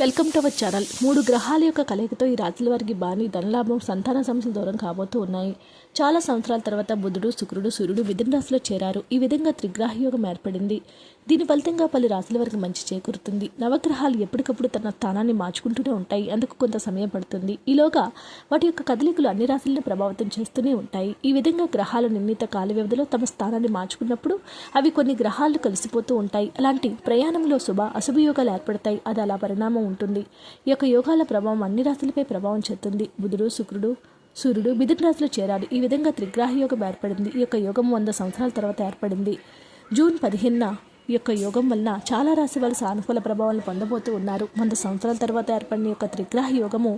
Welcome to our channel. మూడు గ్రహాల యొక్క కలయికతో ఈ రాశుల వారికి బాని ధనలాభం సంతాన సమస్యలు దూరం కాబోతూ ఉన్నాయి. చాలా సంవత్సరాల తర్వాత బుధుడు శుక్రుడు సూర్యుడు మిథున రాశిలో చేరారు. ఈ విధంగా త్రిగ్రాహ యోగం ఏర్పడింది. దీని ఫలితంగా పలు రాశుల వారికి మంచి చేకూరుతుంది. నవగ్రహాలు ఎప్పటికప్పుడు తన స్థానాన్ని మార్చుకుంటూనే ఉంటాయి. అందుకు కొంత సమయం పడుతుంది. ఈలోగా వాటి యొక్క కదలికలు అన్ని రాశులను ప్రభావితం చేస్తూనే ఉంటాయి. ఈ విధంగా గ్రహాలు నిర్ణీత కాల వ్యవధిలో తమ స్థానాన్ని మార్చుకున్నప్పుడు అవి కొన్ని గ్రహాలు కలిసిపోతూ ఉంటాయి. అలాంటి ప్రయాణంలో శుభ అశుభ యోగాలు ఏర్పడతాయి. అది అలా పరిణామం ఉంటుంది. ఈ యొక్క యోగాల ప్రభావం అన్ని రాశులపై ప్రభావం చెందుతుంది. బుధుడు శుక్రుడు సూర్యుడు మిథున రాశిలో చేరాడు ఈ విధంగా త్రిగ్రాహ యోగం ఏర్పడింది. ఈ యొక్క యోగం వంద సంవత్సరాల తర్వాత ఏర్పడింది. జూన్ పదిహేనున ఈ యొక్క యోగం వలన చాలా రాశి వాళ్ళు సానుకూల ప్రభావాలను పొందబోతూ ఉన్నారు. వంద సంవత్సరాల తర్వాత ఏర్పడిన యొక్క త్రిగ్రాహ యోగము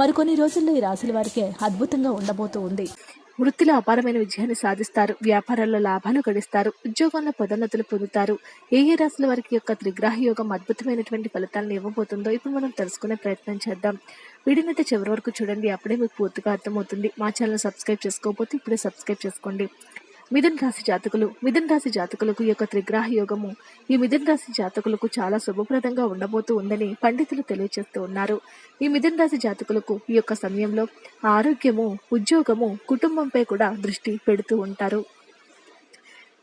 మరికొన్ని రోజుల్లో ఈ రాశుల వారికి అద్భుతంగా ఉండబోతూ ఉంది. వృత్తిలో అపారమైన విజయాన్ని సాధిస్తారు. వ్యాపారాల్లో లాభాలు గడిస్తారు. ఉద్యోగంలో పదోన్నతులు పొందుతారు. ఏ ఏ రాశుల వారికి యొక్క త్రిగ్రహ యోగం అద్భుతమైనటువంటి ఫలితాలను ఇవ్వబోతుందో ఇప్పుడు మనం తెలుసుకునే ప్రయత్నం చేద్దాం. వీడియోనైతే చివరి వరకు చూడండి. అప్పుడే మీకు పూర్తిగా అర్థమవుతుంది. మా ఛానల్ సబ్స్క్రైబ్ చేసుకోకపోతే ఇప్పుడే సబ్స్క్రైబ్ చేసుకోండి. మిథున్ రాశి జాతకులు మిథున్ రాశి జాతకులకు యొక్క త్రిగ్రహ యోగము ఈ మిథున్ రాశి జాతకులకు చాలా శుభప్రదంగా ఉండబోతూ ఉందని పండితులు తెలియజేస్తూ ఉన్నారు. ఈ మిథున్ రాశి జాతకులకు ఈ యొక్క సమయంలో ఆరోగ్యము ఉద్యోగము కుటుంబంపై కూడా దృష్టి పెడుతూ ఉంటారు.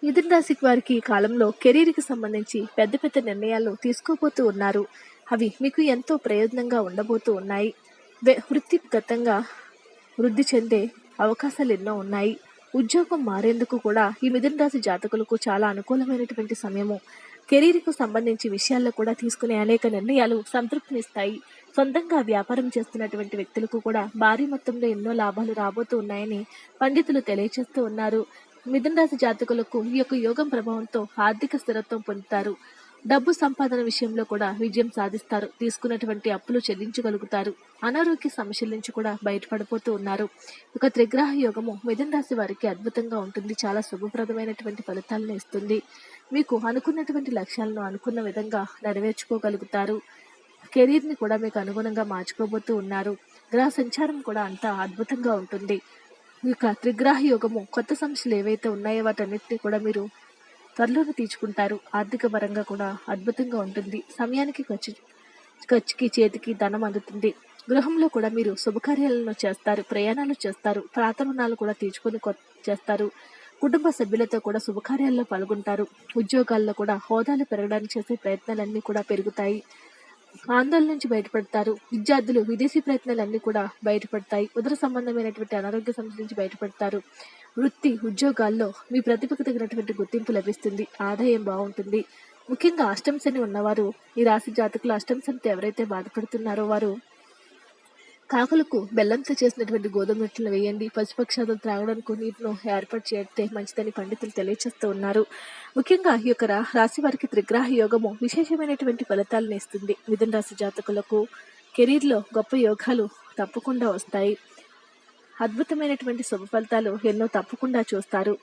మిథున్ రాశి వారికి ఈ కాలంలో కెరీర్కి సంబంధించి పెద్ద పెద్ద నిర్ణయాలు తీసుకోబోతూ ఉన్నారు. అవి మీకు ఎంతో ప్రయోజనంగా ఉండబోతూ ఉన్నాయి. వృత్తిగతంగా వృద్ధి చెందే అవకాశాలు ఎన్నో ఉన్నాయి. ఉద్యోగం మారేందుకు కూడా ఈ మిథున రాశి జాతకులకు చాలా అనుకూలమైనటువంటి సమయము. కెరీర్కు సంబంధించి విషయాల్లో కూడా తీసుకునే అనేక నిర్ణయాలు సంతృప్తినిస్తాయి. సొంతంగా వ్యాపారం చేస్తున్నటువంటి వ్యక్తులకు కూడా భారీ మొత్తంలో ఎన్నో లాభాలు రాబోతూ ఉన్నాయని పండితులు తెలియజేస్తూ ఉన్నారు. మిథున రాశి జాతకులకు ఈ యొక్క యోగం ప్రభావంతో ఆర్థిక స్థిరత్వం పొందుతారు. డబ్బు సంపాదన విషయంలో కూడా విజయం సాధిస్తారు. తీసుకున్నటువంటి అప్పులు చెల్లించగలుగుతారు. అనారోగ్య సమస్యల నుంచి కూడా బయటపడిపోతూ ఉన్నారు. ఒక త్రిగ్రహ యోగము మిథున రాశి వారికి అద్భుతంగా ఉంటుంది. చాలా శుభప్రదమైనటువంటి ఫలితాలను ఇస్తుంది. మీకు అనుకున్నటువంటి లక్ష్యాలను అనుకున్న విధంగా నెరవేర్చుకోగలుగుతారు. కెరీర్ని కూడా మీకు అనుగుణంగా మార్చుకోబోతూ ఉన్నారు. గ్రహ సంచారం కూడా అంతా అద్భుతంగా ఉంటుంది. ఈ యొక్క త్రిగ్రహ యోగము కొత్త సమస్యలు ఏవైతే ఉన్నాయో వాటన్నిటిని కూడా మీరు త్వరలోనే తీర్చుకుంటారు. ఆర్థిక పరంగా కూడా అద్భుతంగా ఉంటుంది. సమయానికి ఖర్చు ఖర్చుకి చేతికి ధనం అందుతుంది. గృహంలో కూడా మీరు శుభకార్యాలను చేస్తారు ప్రయాణాలు చేస్తారు ప్రార్థనలు కూడా తీర్చుకొని చేస్తారు. కుటుంబ సభ్యులతో కూడా శుభకార్యాల్లో పాల్గొంటారు. ఉద్యోగాల్లో కూడా హోదాలు పెరగడానికి చేసే ప్రయత్నాలన్నీ కూడా పెరుగుతాయి. ఆందోళన నుంచి బయటపడతారు. విద్యార్థులు విదేశీ ప్రయత్నాలన్నీ కూడా బయటపడతాయి. ఉదర సంబంధమైనటువంటి అనారోగ్య సమస్య నుంచి బయటపడతారు. వృత్తి ఉద్యోగాల్లో మీ ప్రతిభకు తగినటువంటి గుర్తింపు లభిస్తుంది. ఆదాయం బాగుంటుంది. ముఖ్యంగా అష్టంశని ఉన్నవారు ఈ రాశి జాతకులు అష్టంశనితో ఎవరైతే బాధపడుతున్నారో వారు కాకులకు బెల్లంతో చేసినటువంటి గోధుమ రొట్టెలు వేయండి. పశుపక్షాదులు త్రాగడానికి నీటిను ఏర్పాటు చేస్తే మంచిదని పండితులు తెలియజేస్తూ ఉన్నారు. ముఖ్యంగా ఈ యొక్క రాశి వారికి త్రిగ్రహ యోగము విశేషమైనటువంటి ఫలితాలను ఇస్తుంది. మిథున రాశి జాతకులకు కెరీర్లో గొప్ప యోగాలు తప్పకుండా వస్తాయి. అద్భుతమైనటువంటి శుభ ఫలితాలు ఎన్నో తప్పకుండా చూస్తారు.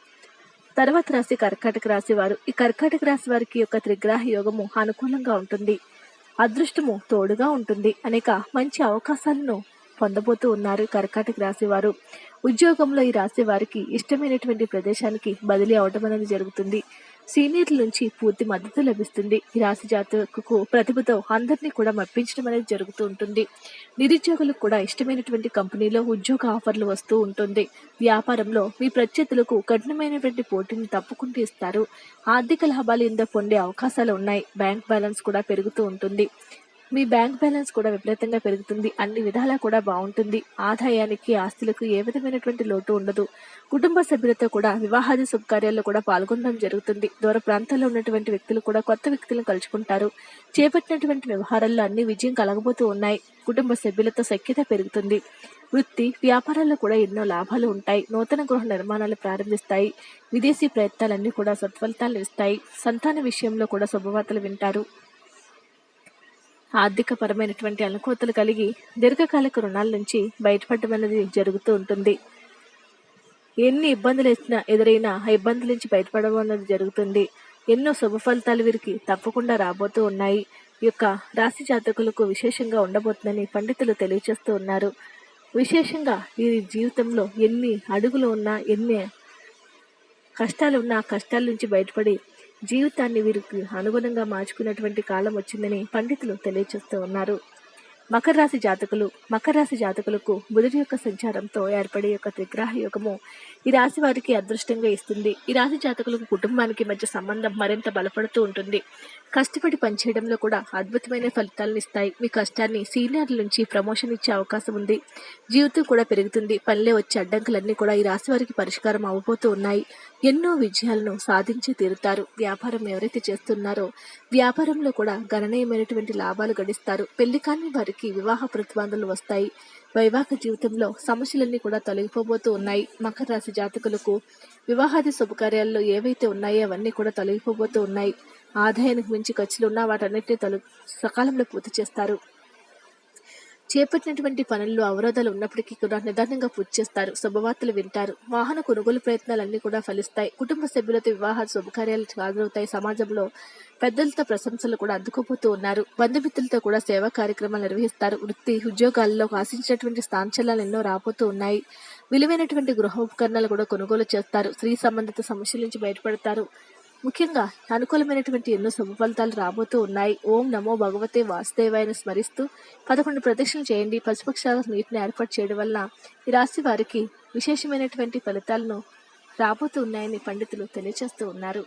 తర్వాత రాశి కర్కాటక రాశి వారు. ఈ కర్కాటక రాశి వారికి యొక్క త్రిగ్రహ యోగము అనుకూలంగా ఉంటుంది. అదృష్టము తోడుగా ఉంటుంది. అనేక మంచి అవకాశాలను పొందబోతూ ఉన్నారు కర్కాటక రాశి వారు ఉద్యోగంలో ఈ రాశి వారికి ఇష్టమైనటువంటి ప్రదేశానికి బదిలీ అవడం అనేది జరుగుతుంది. సీనియర్ల నుంచి పూర్తి మద్దతు లభిస్తుంది. ఈ రాశి జాతకు ప్రతిభతో అందరినీ కూడా మప్పించడం అనేది జరుగుతూ ఉంటుంది. నిరుద్యోగులకు కూడా ఇష్టమైనటువంటి కంపెనీలో ఉద్యోగ ఆఫర్లు వస్తూ ఉంటుంది. వ్యాపారంలో మీ ప్రత్యర్థులకు కఠినమైనటువంటి పోటీని తప్పుకుంటూ ఇస్తారు. ఆర్థిక లాభాలు ఇందో పొందే అవకాశాలు ఉన్నాయి. బ్యాంక్ బ్యాలెన్స్ కూడా పెరుగుతూ ఉంటుంది. మీ బ్యాంక్ బ్యాలెన్స్ కూడా విపరీతంగా పెరుగుతుంది. అన్ని విధాలా కూడా బాగుంటుంది. ఆదాయానికి ఆస్తులకు ఏ విధమైనటువంటి లోటు ఉండదు. కుటుంబ సభ్యులతో కూడా వివాహాది శుభకార్యాల్లో కూడా పాల్గొనడం జరుగుతుంది. దూర ప్రాంతాల్లో ఉన్నటువంటి వ్యక్తులు కూడా కొత్త వ్యక్తులను కలుసుకుంటారు చేపట్టినటువంటి వ్యవహారాల్లో అన్ని విజయం కలగబోతూ ఉన్నాయి. కుటుంబ సభ్యులతో సఖ్యత పెరుగుతుంది. వృత్తి వ్యాపారాల్లో కూడా ఎన్నో లాభాలు ఉంటాయి. నూతన గృహ నిర్మాణాలు ప్రారంభిస్తాయి. విదేశీ ప్రయత్నాలన్నీ కూడా సత్ఫలితాలు ఇస్తాయి. సంతాన విషయంలో కూడా శుభవార్తలు వింటారు. ఆర్థికపరమైనటువంటి అనుకూతలు అనుకూలతలు కలిగి దీర్ఘకాలిక రుణాల నుంచి బయటపడడం అనేది జరుగుతూ ఉంటుంది. ఎన్ని ఇబ్బందులు వచ్చినా ఎదురైనా ఆ ఇబ్బందుల నుంచి బయటపడడం అనేది జరుగుతుంది. ఎన్నో శుభ ఫలితాలు వీరికి తప్పకుండా రాబోతూ ఉన్నాయి. ఈ యొక్క రాశి జాతకులకు విశేషంగా ఉండబోతుందని పండితులు తెలియజేస్తూ ఉన్నారు. విశేషంగా ఈ జీవితంలో ఎన్ని అడుగులు ఉన్నా ఎన్ని కష్టాలు ఉన్నా కష్టాల నుంచి బయటపడి జీవితాన్ని వీరికి అనుగుణంగా మార్చుకున్నటువంటి కాలం వచ్చిందని పండితులు తెలియజేస్తూ ఉన్నారు. మకర రాశి జాతకులు మకర రాశి జాతకులకు బుధుడి యొక్క సంచారంతో ఏర్పడే యొక్క త్రిగ్రహ యోగము ఈ రాశి వారికి అదృష్టంగా ఇస్తుంది. ఈ రాశి జాతకులకు కుటుంబానికి మధ్య సంబంధం మరింత బలపడుతూ ఉంటుంది. కష్టపడి పనిచేయడంలో కూడా అద్భుతమైన ఫలితాలను ఇస్తాయి. మీ కష్టాన్ని సీనియర్ల నుంచి ప్రమోషన్ ఇచ్చే అవకాశం ఉంది. జీవితం కూడా పెరుగుతుంది. పనిలో వచ్చే అడ్డంకులన్నీ కూడా ఈ రాశి వారికి పరిష్కారం అవ్వబోతూ ఉన్నాయి. ఎన్నో విజయాలను సాధించి తీరుతారు. వ్యాపారం ఎవరైతే చేస్తున్నారో వ్యాపారంలో కూడా గణనీయమైనటువంటి లాభాలు గడిస్తారు. పెళ్ళి కాని వారికి వివాహ ప్రతిబంధనలు వస్తాయి. వైవాహిక జీవితంలో సమస్యలన్నీ కూడా తొలగిపోబోతూ ఉన్నాయి. మకర రాశి జాతకులకు వివాహాది శుభకార్యాల్లో ఏవైతే ఉన్నాయో అవన్నీ కూడా తొలగిపోబోతూ ఉన్నాయి. ఆదాయానికి మించి ఖర్చులు ఉన్నా వాటన్నిటిని తొలగి సకాలంలో పూర్తి చేస్తారు. చేపట్టినటువంటి పనుల్లో అవరోధాలు ఉన్నప్పటికీ కూడా నిదానంగా పూర్తి చేస్తారు. శుభవార్తలు వింటారు. వాహన కొనుగోలు ప్రయత్నాలన్నీ కూడా ఫలిస్తాయి. కుటుంబ సభ్యులతో వివాహ శుభకార్యాలు హాజరవుతాయి సమాజంలో పెద్దలతో ప్రశంసలు కూడా అందుకోబోతూ ఉన్నారు. బంధుమిత్రులతో కూడా సేవా కార్యక్రమాలు నిర్వహిస్తారు. వృత్తి ఉద్యోగాల్లో ఆశించినటువంటి స్థానచలాలు ఎన్నో రాబోతూ ఉన్నాయి. విలువైనటువంటి గృహ ఉపకరణాలు కూడా కొనుగోలు చేస్తారు. స్త్రీ సంబంధిత సమస్యల నుంచి బయటపడతారు. ముఖ్యంగా అనుకూలమైనటువంటి ఎన్నో శుభ ఫలితాలు రాబోతూ ఉన్నాయి. ఓం నమో భగవతే వాసుదేవాయని స్మరిస్తూ పదకొండు ప్రదక్షిణలు చేయండి. పశుపక్షాల నీటిని ఏర్పాటు చేయడం వల్ల ఈ రాశి వారికి విశేషమైనటువంటి ఫలితాలను రాబోతూ ఉన్నాయని పండితులు తెలియజేస్తూ ఉన్నారు.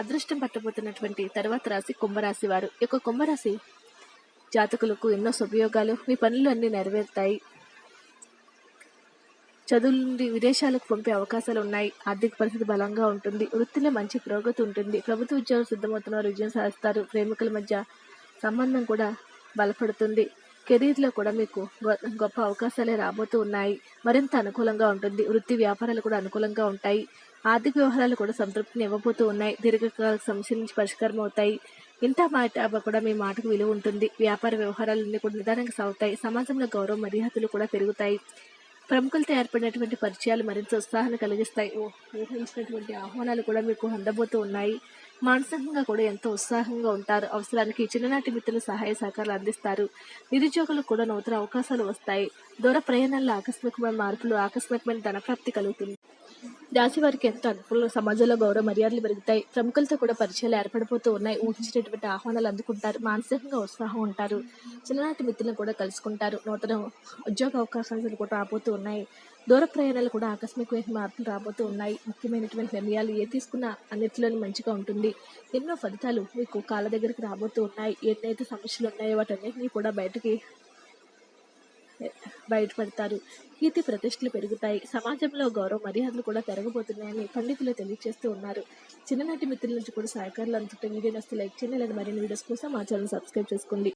అదృష్టం పట్టబోతున్నటువంటి తర్వాత రాశి కుంభరాశి వారు. ఈ యొక్క కుంభరాశి జాతకులకు ఎన్నో సుభయోగాలు మీ పనులు అన్నీ నెరవేరుతాయి. చదువుల నుండి విదేశాలకు పంపే అవకాశాలు ఉన్నాయి. ఆర్థిక పరిస్థితి బలంగా ఉంటుంది. వృత్తిలో మంచి పురోగతి ఉంటుంది. ప్రభుత్వ ఉద్యోగం సిద్ధమవుతున్నారు. విజయం సాధిస్తారు. ప్రేమికుల మధ్య సంబంధం కూడా బలపడుతుంది. కెరీర్లో కూడా మీకు గొప్ప అవకాశాలే రాబోతూ ఉన్నాయి. మరింత అనుకూలంగా ఉంటుంది. వృత్తి వ్యాపారాలు కూడా అనుకూలంగా ఉంటాయి. ఆర్థిక వ్యవహారాలు కూడా సంతృప్తిని ఇవ్వబోతూ ఉన్నాయి. దీర్ఘకాల సమస్యల నుంచి పరిష్కారం అవుతాయి. ఇంత మాట కూడా మీ మాటకు విలువ ఉంటుంది. వ్యాపార వ్యవహారాలన్నీ కూడా నిదానంగా సాగుతాయి. సమాజంలో గౌరవ మర్యాదలు కూడా పెరుగుతాయి. ప్రముఖులతో ఏర్పడినటువంటి పరిచయాలు మరింత ఉత్సాహాన్ని కలిగిస్తాయి. ఊహించినటువంటి ఆహ్వానాలు కూడా మీకు అందబోతూ ఉన్నాయి. మానసికంగా కూడా ఎంతో ఉత్సాహంగా ఉంటారు. అవసరానికి చిన్ననాటి మిత్రులు సహాయ సహకారాలు అందిస్తారు. నిరుద్యోగులకు కూడా నూతన అవకాశాలు వస్తాయి. దూర ప్రయాణాల్లో ఆకస్మికమైన మార్పులు ఆకస్మికమైన ధనప్రాప్తి కలుగుతుంది. రాశి వారికి ఎంతో అనుకూల సమాజంలో గౌరవ మర్యాదలు పెరుగుతాయి. ప్రముఖులతో కూడా పరిచయాలు ఏర్పడిపోతూ ఉన్నాయి. ఊహించినటువంటి ఆహ్వానాలు అందుకుంటారు. మానసికంగా ఉత్సాహం ఉంటారు. చిన్ననాటి మిత్రులను కూడా కలుసుకుంటారు. నూతన ఉద్యోగ అవకాశాలు కూడా రాబోతూ ఉన్నాయి. దూర ప్రయాణాలు కూడా ఆకస్మికమైన మార్పులు రాబోతూ ఉన్నాయి. ముఖ్యమైనటువంటి నిర్ణయాలు ఏ తీసుకున్నా అన్నిటిలోనూ మంచిగా ఉంటుంది. ఎన్నో ఫలితాలు మీకు కాళ్ళ దగ్గరికి రాబోతూ ఉన్నాయి. ఎన్నైతే సమస్యలు ఉన్నాయో వాటన్నిటినీ కూడా బయటకి బయటపడతారు. కీర్తి ప్రతిష్టలు పెరుగుతాయి. సమాజంలో గౌరవ మర్యాదలు కూడా పెరగబోతున్నాయని పండితులు తెలియజేస్తూ ఉన్నారు. చిన్ననాటి మిత్రుల నుంచి కూడా సహకారాలు అందుతుంటే వీడియో నస్తే లైక్ చేయండి. లేదా మరిన్ని వీడియోస్ కోసం మా ఛానల్ సబ్స్క్రైబ్ చేసుకోండి.